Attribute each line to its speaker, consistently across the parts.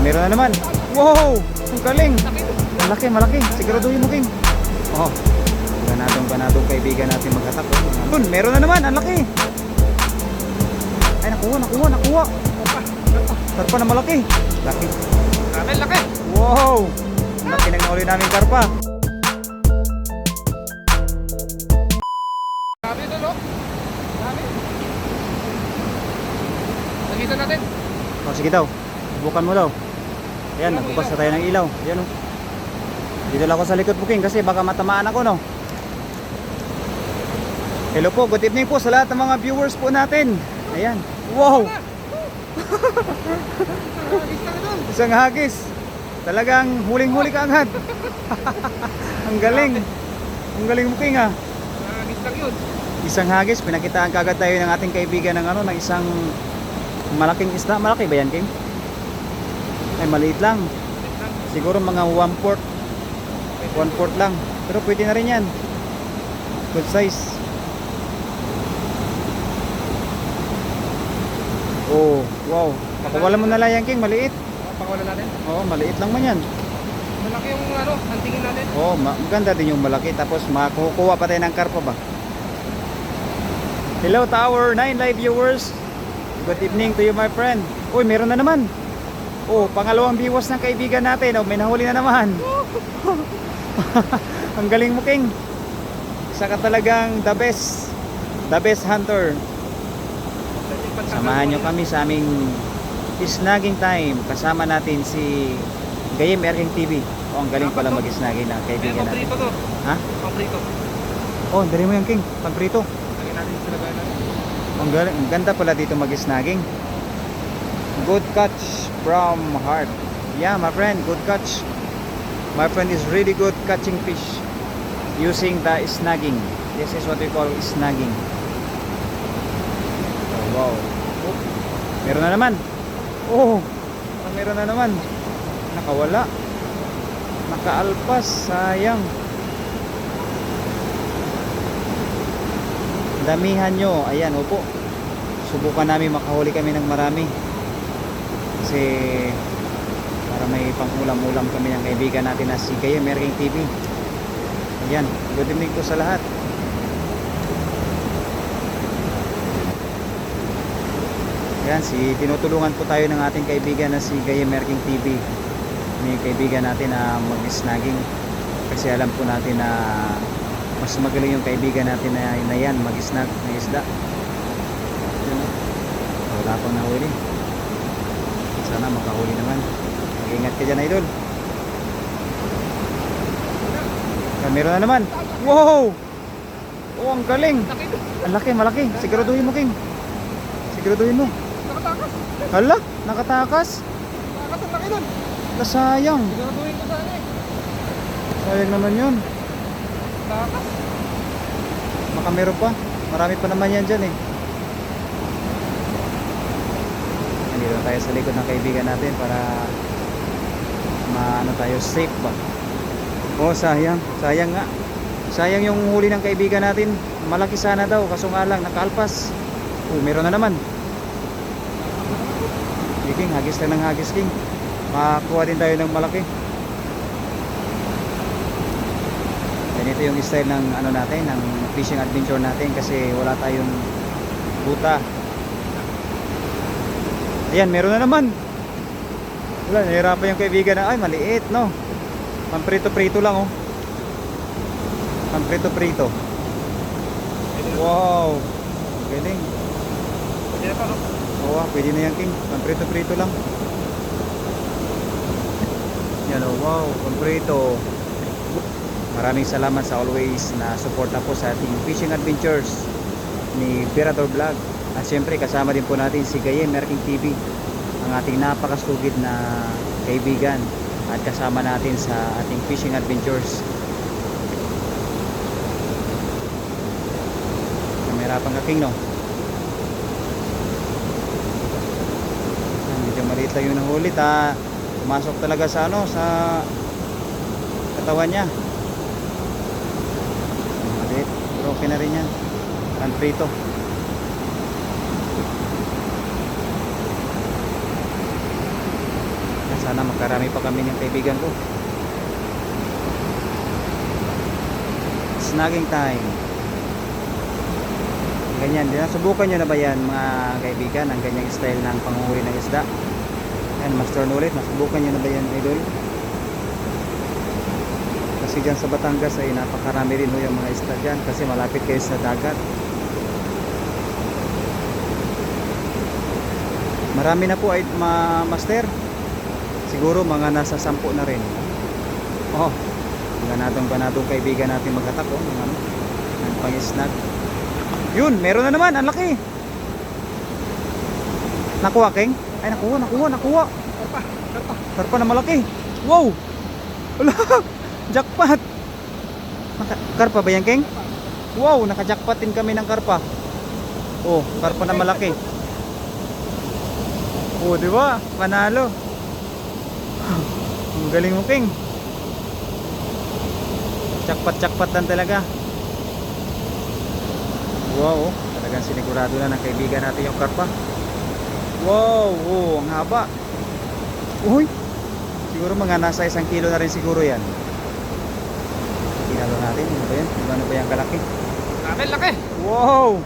Speaker 1: Meron na naman. Wow! Ang galing. Malaki, malaki. Siguraduhin mo, King. Oh. Ganadong ganadong kaibigan natin mag-attack. Yun, meron na naman. Ang laki. Ay, nakuha, nakuha, nakuha. Karpa na malaki. Laki.
Speaker 2: Grabe, laki.
Speaker 1: Wow! Laki ng nauli namin karpa.
Speaker 2: Grabe ito, no? Grabe. Nakita natin.
Speaker 1: Oh, sige daw. Subukan mo daw. Ayan, nagbukas na tayo ng ilaw. Ayan oh. Dito lang ako sa likod booking kasi baka matamaan ako, no? Hello po, good evening po sa lahat ng mga viewers po natin. Ayan. Wow! Isang hagis. Talagang huling-huli ka agad. Ang galing. Ang galing mo, King, ah. Isang hagis, pinakitaan kagad tayo ng ating kaibigan ng ano, ng isang malaking isda. Malaki ba yan, King? Ay, maliit lang. Siguro mga one fourth. One fourth lang. Pero pwede na rin yan. Good size. Oh, wow. Pakawala mo na lang yan, King. Maliit.
Speaker 2: Pakawalan natin.
Speaker 1: Oo, maliit lang man yan.
Speaker 2: Malaki yung ano, hantingin natin.
Speaker 1: Oo, ma- maganda din yung malaki. Tapos makukuha pa tayo ng karpa ba? Hello to our 9 live viewers. Good evening to you my friend. Uy, meron na naman. Oh, pangalawang biwas ng kaibigan natin. Oh, may nahuli na naman. Ang galing mo, King. Isa ka talagang the best. The best hunter. Samahan nyo kami sa aming snagging time. Kasama natin si Gayem Erking TV. Oh, ang galing pala mag-snagging ng kaibigan natin.
Speaker 2: pamprito to.
Speaker 1: Ha?
Speaker 2: Pamprito.
Speaker 1: Oh, dali mo yung King.
Speaker 2: Natin.
Speaker 1: Ang, galing, ang ganda pala dito mag-snagging. Good catch from heart. Yeah, my friend, good catch. My friend is really good catching fish using the snagging. This is what we call snagging. Oh, wow. Oh, meron na naman. Oh, meron na naman. Nakawala. Nakaalpas. Sayang. Damihan nyo. Ayan, opo. Subukan namin makahuli kami ng marami. Kasi para may pangulam-ulam kami ng kaibigan natin na si Gaya Merking TV. Ayan, good evening po sa lahat. Ayan, si tinutulungan po tayo ng ating kaibigan na si Gaya Merking TV. May kaibigan natin na mag-snagging. Kasi alam po natin na mas magaling yung kaibigan natin na, na yan mag-snag ng isda. Wala pang nahuli. Sana makahuli naman. Mag-ingat ka dyan, idol. Meron na naman. Wow! Oh, ang galing. Ang laki, malaki. Siguraduhin mo, King. Siguraduhin mo.
Speaker 2: Nakatakas.
Speaker 1: Hala, nakatakas.
Speaker 2: Nakatakas ang laki doon.
Speaker 1: Kasayang.
Speaker 2: Siguraduhin ko sana eh.
Speaker 1: Sayang naman yun.
Speaker 2: Takas.
Speaker 1: Baka meron pa. Marami pa naman yan dyan eh. Na tayo sa likod ng kaibigan natin para maano tayo safe ba. Oh, sayang. Sayang nga. Sayang yung huli ng kaibigan natin. Malaki sana daw kaso nga lang nakaalpas. Oh, meron na naman. King, hagis lang ng hagis, King. Makakuha din tayo ng malaki. Ganito yung style ng ano natin, ng fishing adventure natin kasi wala tayong buta. Ayan, meron na naman. Wala, nahirapan yung kaibigan na, ay maliit, no? Pamprito-prito lang, oh. Pamprito-prito. Wow. Galing.
Speaker 2: Pwede na pa, no?
Speaker 1: Oo, pwede na yan, King. Pamprito-prito lang. Yan, oh, wow. Pamprito. Maraming salamat sa always na suporta po sa ating fishing adventures ni Pirador Vlog. At syempre kasama din po natin si Gayem Merking TV, ang ating napakasugid na kaibigan at kasama natin sa ating fishing adventures. Kamerapan ka King no? Ah, Medyo maliit lang yung nahuli ta. Pumasok talaga sa ano sa katawan niya. Maliit. Pero na rin yan. Pan prito. Nasa Sana magkarami pa kami ng kaibigan ko. Snagging time. Ganyan. Subukan nyo na ba yan mga kaibigan ang ganyang style ng panguhuli ng isda? Yan, master ulit. Nasubukan nyo na ba yan, idol? Kasi dyan sa Batangas ay napakarami rin yung mga isda dyan kasi malapit kayo sa dagat. Marami na po ay ma master. Siguro mga nasa sampu na rin. Oh, ganadong ganadong kaibigan natin maghatak oh, ng ano, ng pang-snag. Yun, meron na naman, ang laki. Nakuha, King? Ay, nakuha, nakuha, nakuha.
Speaker 2: Karpa, karpa.
Speaker 1: Karpa na malaki. Wow! Wala! Jackpot! Naka, karpa ba yan, King? Wow! Naka-jackpot din kami ng karpa. Oh, karpa na malaki. Oh, di? Panalo. Ang galing mo, King. Jackpot-jackpot lang talaga. Wow, oh. talagang sinigurado na ng kaibigan natin yung karpa. Wow, oh, ang haba. Uy, siguro mga nasa isang kilo na rin siguro yan. Kinalo natin, ano ba yan? Ano ba yan kalaki?
Speaker 2: Grabe, laki.
Speaker 1: Wow!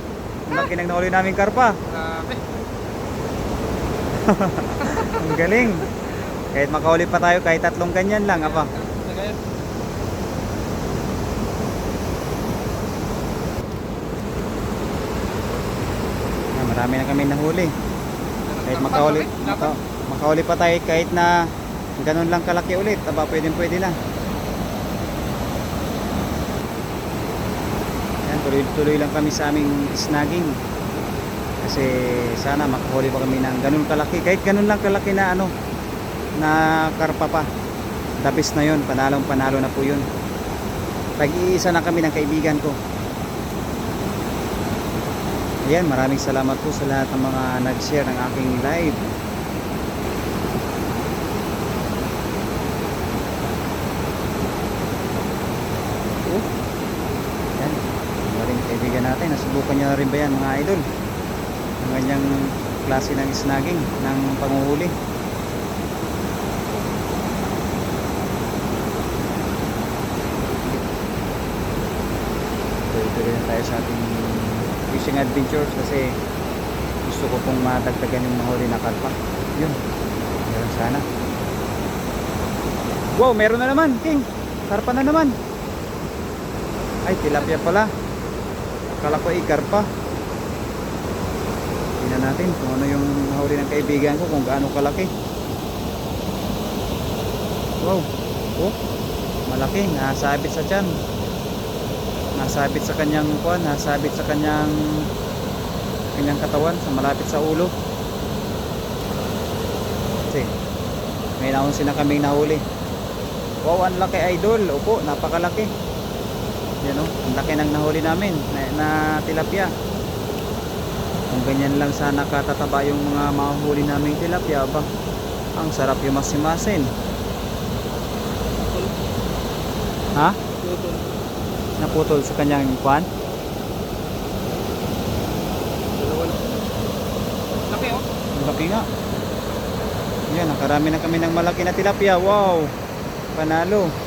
Speaker 1: Ang laki ng nauli namin karpa.
Speaker 2: Grabe.
Speaker 1: Ang galing. Kahit makauli pa tayo, kahit tatlong ganyan lang, apa. Ah, marami na kami nahuli. Kahit makauli, maka, makauli pa tayo kahit na ganun lang kalaki ulit, aba pwede pwede na. Yan, tuloy-tuloy lang kami sa aming snagging. Kasi sana makahuli pa kami ng ganun kalaki. Kahit ganun lang kalaki na ano, na karpa pa. Dabis na yun, panalong panalo na po yun. Tag-iisa na kami ng kaibigan ko. Ayan, maraming salamat po sa lahat ng mga nag-share ng aking live. Oh. Kaibigan natin. Nasubukan nyo na rin ba yan mga idol? Ang ganyang klase ng snagging, ng panguhuli. Tuloy-tuloy na tayo sa ating fishing adventures kasi gusto ko pong matagtagan yung mahuli na karpa. Yun. Meron sana. Wow, meron na naman, King. Karpa na naman. Ay, tilapia pala. Akala ko ay karpa. Tingnan natin kung ano yung nahuli ng kaibigan ko, kung gaano kalaki. Wow. Oh, malaki. Nasabit sa tiyan nasabit sa kanyang kuan, nasabit sa kanyang kanyang katawan, sa malapit sa ulo. Kasi may naunsin na kaming nahuli. Wow, ang laki idol. Opo, napakalaki. Yan o, ang laki ng nahuli namin na, na tilapia. Kung ganyan lang sana katataba yung mga mahuli naming tilapia ba? Ang sarap yung masimasin. Ha? Naputol sa kanyang kwan.
Speaker 2: Laki, oh.
Speaker 1: Laki nga. Yan, nakarami na kami ng malaki na tilapia. Wow! Panalo.